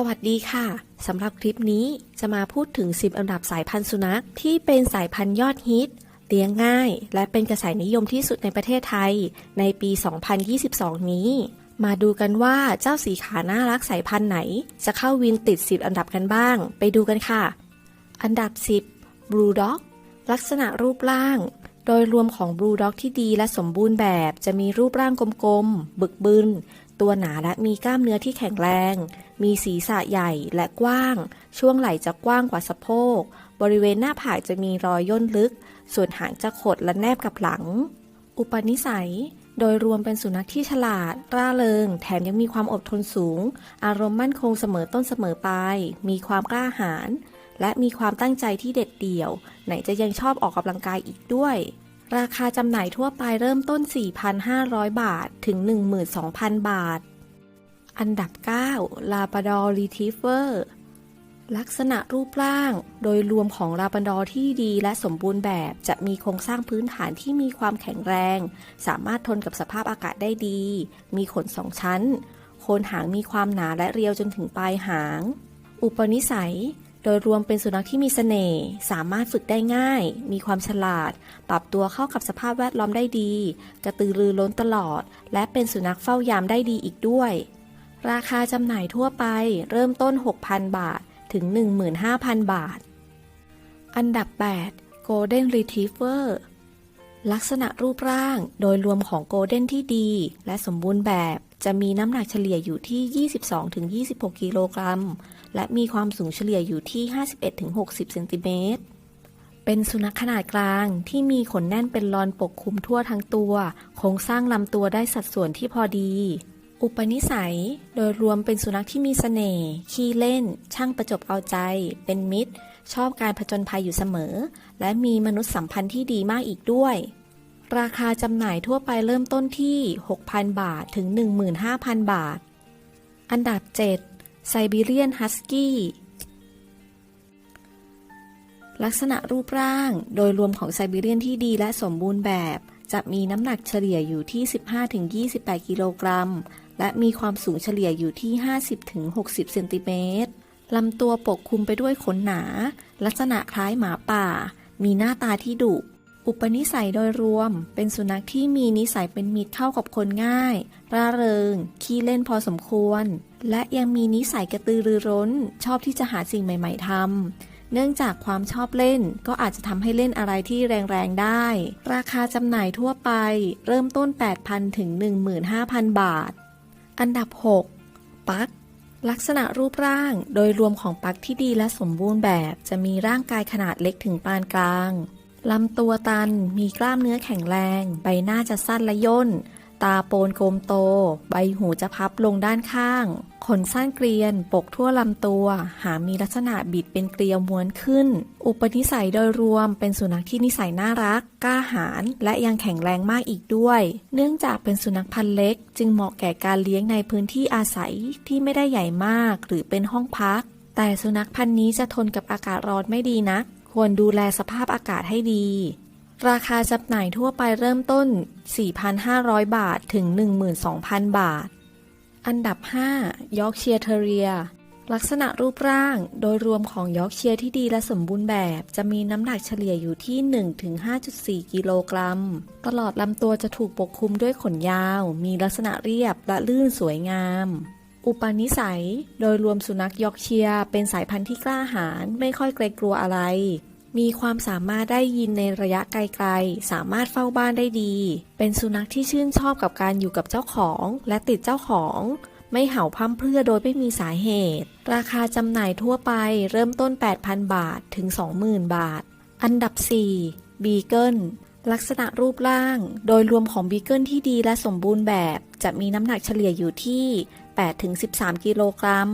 สวัสดีค่ะสำหรับคลิปนี้จะมาพูดถึง 10 อันดับสายพันธุ์สุนัขที่เป็นสายพันธุ์ยอดฮิต เลี้ยงง่าย และเป็นกระแสนิยมที่สุดในประเทศไทย ในปี 2022 นี้ มาดูกันว่าเจ้าสีขาน่ารักสายพันธุ์ไหน จะเข้าวินติด 10 อันดับกันบ้าง ไปดูกันค่ะ อันดับ 10 Blue Dog ลักษณะรูปร่าง โดยรวมของ Blue Dog ที่ดีและสมบูรณ์แบบ จะมีรูปร่างกลมๆบึกบึนตัวหนาและมีกล้ามเนื้อที่แข็งแรง มีศีรษะใหญ่และกว้าง ช่วงไหล่จะกว้างกว่าสะโพก บริเวณหน้าผากจะมีรอยย่นลึก ส่วนหางจะขดและแนบกับหลัง อุปนิสัย โดยรวมเป็นสุนัขที่ฉลาด ร่าเริง แถมยังมีความอดทนสูง อารมณ์มั่นคงเสมอต้นเสมอปลาย มีความกล้าหาญ และมีความตั้งใจที่เด็ดเดี่ยว ไหนจะยังชอบออกกำลังกายอีกด้วยราคาจำหน่ายทั่วไปเริ่มต้น 4,500 บาท ถึง 12,000 บาท อันดับ 9 ลาบ r ดอ r รีท i เ e อร์ลักษณะรูปร่างโดยรวมของลาบ r ดอที่ดีและสมบูรณ์แบบจะมีโครงสร้างพื้นฐานที่มีความแข็งแรง สามารถทนกับสภาพอากาศได้ดี มีขนสองชั้น โคนหางมีความหนาและเรียวจนถึงปลายหาง อุปนิสัย โดยรวมเป็นสุนัขที่มีเสน่ห์สามารถฝึกได้ง่าย มีความฉลาด ปรับตัวเข้ากับสภาพแวดล้อมได้ดี กระตือรือร้นตลอด และเป็นสุนัขเฝ้ายามได้ดีอีกด้วย ราคาจำหน่ายทั่วไปเริ่มต้น 6,000 บาทถึง 15,000 บาท อันดับ 8 Golden Retriever ลักษณะรูปร่างโดยรวมของโกลเด้นที่ดี และสมบูรณ์แบบจะมีน้ำหนักเฉลี่ยอยู่ที่ 22-26 กิโลกรัม และมีความสูงเฉลี่ยอยู่ที่ 51-60 เซนติเมตร เป็นสุนัขขนาดกลางที่มีขนแน่นเป็นรอนปกคลุมทั่วทั้งตัว โครงสร้างลำตัวได้สัดส่วนที่พอดี อุปนิสัยโดยรวมเป็นสุนัขที่มีเสน่ห์ขี้เล่น ช่างประจบเอาใจ เป็นมิตร ชอบการผจญภัยอยู่เสมอ และมีมนุษยสัมพันธ์ที่ดีมากอีกด้วย ราคาจำหน่ายทั่วไปเริ่มต้นที่ 6,000 บาทถึง 15,000 บาท อันดับ 7 ไซบีเรียนฮัสกี้ลักษณะรูปร่างโดยรวมของไซบีเรียนที่ดีและสมบูรณ์แบบ จะมีน้ำหนักเฉลี่ยอยู่ที่ 15-28 กิโลกรัม และมีความสูงเฉลี่ยอยู่ที่ 50-60 เซนติเมตรลำตัวปกคลุมไปด้วยขนหนา ลักษณะคล้ายหมาป่า มีหน้าตาที่ดุ อุปนิสัยโดยรวม เป็นสุนัขที่มีนิสัยเป็นมิตรเข้ากับคนง่าย ร่าเริง ขี้เล่นพอสมควร และยังมีนิสัยกระตือรือร้น ชอบที่จะหาสิ่งใหม่ ๆทำ เนื่องจากความชอบเล่นก็อาจจะทำให้เล่นอะไรที่แรง ๆ ได้ ราคาจำหน่ายทั่วไป เริ่มต้น 8,000 ถึง 15,000 บาท อันดับ 6 ปัก ลักษณะรูปร่างโดยรวมของปักที่ดีและสมบูรณ์แบบ จะมีร่างกายขนาดเล็กถึงปานกลางลำตัวตันมีกล้ามเนื้อแข็งแรง ใบหน้าจะสั้นและย่น ตาโปนกลมโต ใบหูจะพับลงด้านข้าง ขนสั้นเกรียน ปกทั่วลำตัว หางมีลักษณะบิดเป็นเกลียวม้วนขึ้น อุปนิสัยโดยรวมเป็นสุนัขที่นิสัยน่ารัก กล้าหาญ และยังแข็งแรงมากอีกด้วย เนื่องจากเป็นสุนัขพันธุ์เล็ก จึงเหมาะแก่การเลี้ยงในพื้นที่อาศัยที่ไม่ได้ใหญ่มากหรือเป็นห้องพัก แต่สุนัขพันธุ์นี้จะทนกับอากาศร้อนไม่ดีนัก ควรดูแลสภาพอากาศให้ดี ราคาจำหน่ายทั่วไปเริ่มต้น 4,500 บาทถึง 12,000 บาท อันดับ 5 ยอร์กเชียร์เทเรีย ลักษณะรูปร่างโดยรวมของยอร์กเชียร์ที่ดีและสมบูรณ์แบบ จะมีน้ำหนักเฉลี่ยอยู่ที่ 1-5.4 กิโลกรัม ตลอดลำตัวจะถูกปกคลุมด้วยขนยาว มีลักษณะเรียบและลื่นสวยงามอุปนิสัย โดยรวมสุนัขยอร์กเชียร์เป็นสายพันธุ์ที่กล้าหาญไม่ค่อยเกรงกลัวอะไร มีความสามารถได้ยินในระยะไกลๆ สามารถเฝ้าบ้านได้ดี เป็นสุนัขที่ชื่นชอบกับการอยู่กับเจ้าของและติดเจ้าของ ไม่เห่าพร่ำเพรื่อโดยไม่มีสาเหตุ ราคาจำหน่ายทั่วไปเริ่มต้น 8,000 บาทถึง 20,000 บาท อันดับ 4. บีเกิลลักษณะรูปร่าง โดยรวมของบีเกิลที่ดีและสมบูรณ์แบบ จะมีน้ำหนักเฉลี่ยอยู่ที่ 8-13 กิโลกรัม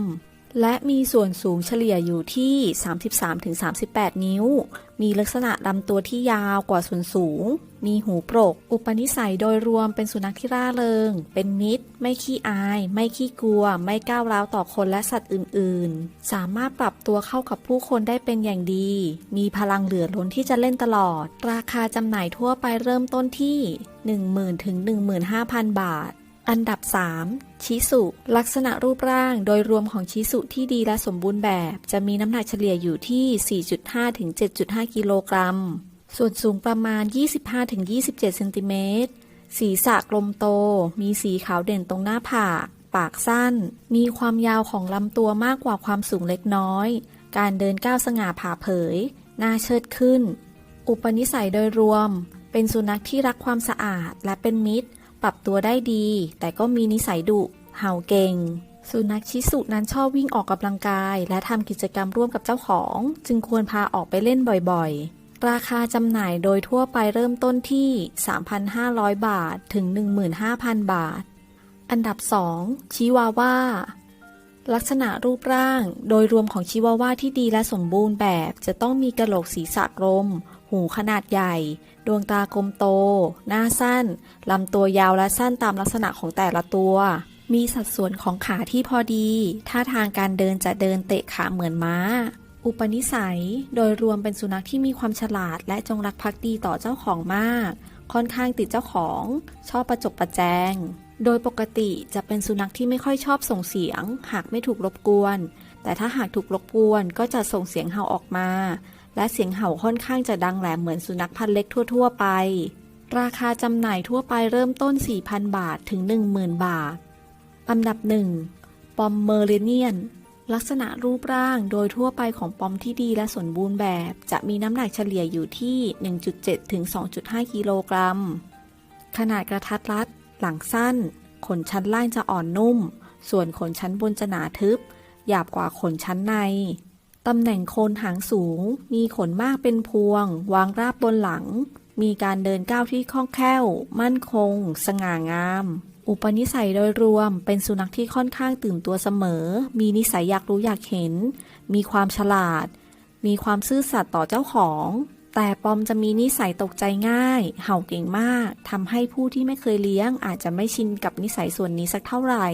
และมีส่วนสูงเฉลี่ยอยู่ที่ 33-38 นิ้ว มีลักษณะลำตัวที่ยาวกว่าส่วนสูง มีหูโปรก อุปนิสัยโดยรวมเป็นสุนัขที่ร่าเริง เป็นมิตร ไม่ขี้อาย ไม่ขี้กลัว ไม่ก้าวร้าวต่อคนและสัตว์อื่น ๆ สามารถปรับตัวเข้ากับผู้คนได้เป็นอย่างดี มีพลังเหลือล้นที่จะเล่นตลอด ราคาจำหน่ายทั่วไปเริ่มต้นที่ 10,000ถึง15,000 บาท อันดับ 3 ชิสุ ลักษณะรูปร่างโดยรวมของชิสุที่ดีและสมบูรณ์แบบ จะมีน้ำหนักเฉลี่ยอยู่ที่ 4.5 ถึง 7.5 กิโลกรัม ส่วนสูงประมาณ 25ถึง27เซนติเมตร ศีรษะกลมโต มีสีขาวเด่นตรงหน้าผาก ปากสั้น มีความยาวของลำตัวมากกว่าความสูงเล็กน้อย การเดินก้าวสง่าผ่าเผย หน้าเชิดขึ้น อุปนิสัยโดยรวม เป็นสุนัขที่รักความสะอาดและเป็นมิตร ปรับตัวได้ดี แต่ก็มีนิสัยดุเห่าเก่ง สุนัขชิสุนั้นชอบวิ่งออกกำลังกาย และทำกิจกรรมร่วมกับเจ้าของ จึงควรพาออกไปเล่นบ่อยๆ ราคาจำหน่ายโดยทั่วไปเริ่มต้นที่ 3,500 บาทถึง 15,000 บาท อันดับ 2 ชิวาว่าลักษณะรูปร่างโดยรวมของชิวาว่าที่ดีและสมบูรณ์แบบ จะต้องมีกระโหลกศีรษะกลม หูขนาดใหญ่ ดวงตากลมโต หน้าสั้น ลำตัวยาวและสั้นตามลักษณะของแต่ละตัว มีสัดส่วนของขาที่พอดี ท่าทางการเดินจะเดินเตะขาเหมือนม้า อุปนิสัย โดยรวมเป็นสุนัขที่มีความฉลาด และจงรักภักดีต่อเจ้าของมาก ค่อนข้างติดเจ้าของ ชอบประจบประแจง โดยปกติจะเป็นสุนัขที่ไม่ค่อยชอบส่งเสียง หากไม่ถูกรบกวน แต่ถ้าหากถูกรบกวนก็จะส่งเสียงเห่าออกมา และเสียงเห่าค่อนข้างจะดังแหลมเหมือนสุนัขพันธุ์เล็กทั่ว ๆ ไป ราคาจำหน่ายทั่วไปเริ่มต้น 4,000 บาทถึง 10,000 บาทอันดับ 1 ปอมเมอร์เรเนียน ลักษณะรูปร่างโดยทั่วไปของปอมที่ดีและสมบูรณ์แบบ จะมีน้ำหนักเฉลี่ยอยู่ที่ 1.7 ถึง 2.5 กิโลกรัม ขนาดกระทัดรัด หลังสั้น ขนชั้นล่างจะอ่อนนุ่ม ส่วนขนชั้นบนจะหนาทึบ หยาบกว่าขนชั้นใน ตำแหน่งโคนหางสูง มีขนมากเป็นพวง วางราบบนหลัง มีการเดินก้าวที่คล่องแคล่ว มั่นคง สง่างาม อุปนิสัยโดยรวม เป็นสุนัขที่ค่อนข้างตื่นตัวเสมอ มีนิสัยอยากรู้อยากเห็น มีความฉลาด มีความซื่อสัตย์ต่อเจ้าของ แต่ปอมจะมีนิสัยตกใจง่าย เห่าเก่งมากทำให้ผู้ที่ไม่เคยเลี้ยงอาจจะไม่ชินกับนิสัยส่วนนี้สักเท่าไหร่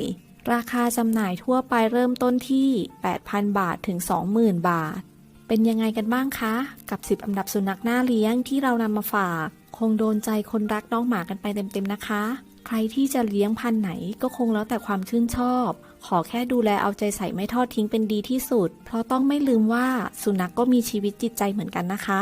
ราคาจำหน่ายทั่วไปเริ่มต้นที่ 8,000 บาทถึง 20,000 บาท เป็นยังไงกันบ้างคะ กับ 10 อันดับสุนัขน่าเลี้ยงที่เรานำมาฝาก คงโดนใจคนรักน้องหมากันไปเต็มๆนะคะ ใครที่จะเลี้ยงพันธุ์ไหนก็คงแล้วแต่ความชื่นชอบ ขอแค่ดูแลเอาใจใส่ไม่ทอดทิ้งเป็นดีที่สุด เพราะต้องไม่ลืมว่าสุนัขกก็มีชีวิตจิตใจเหมือนกันนะคะ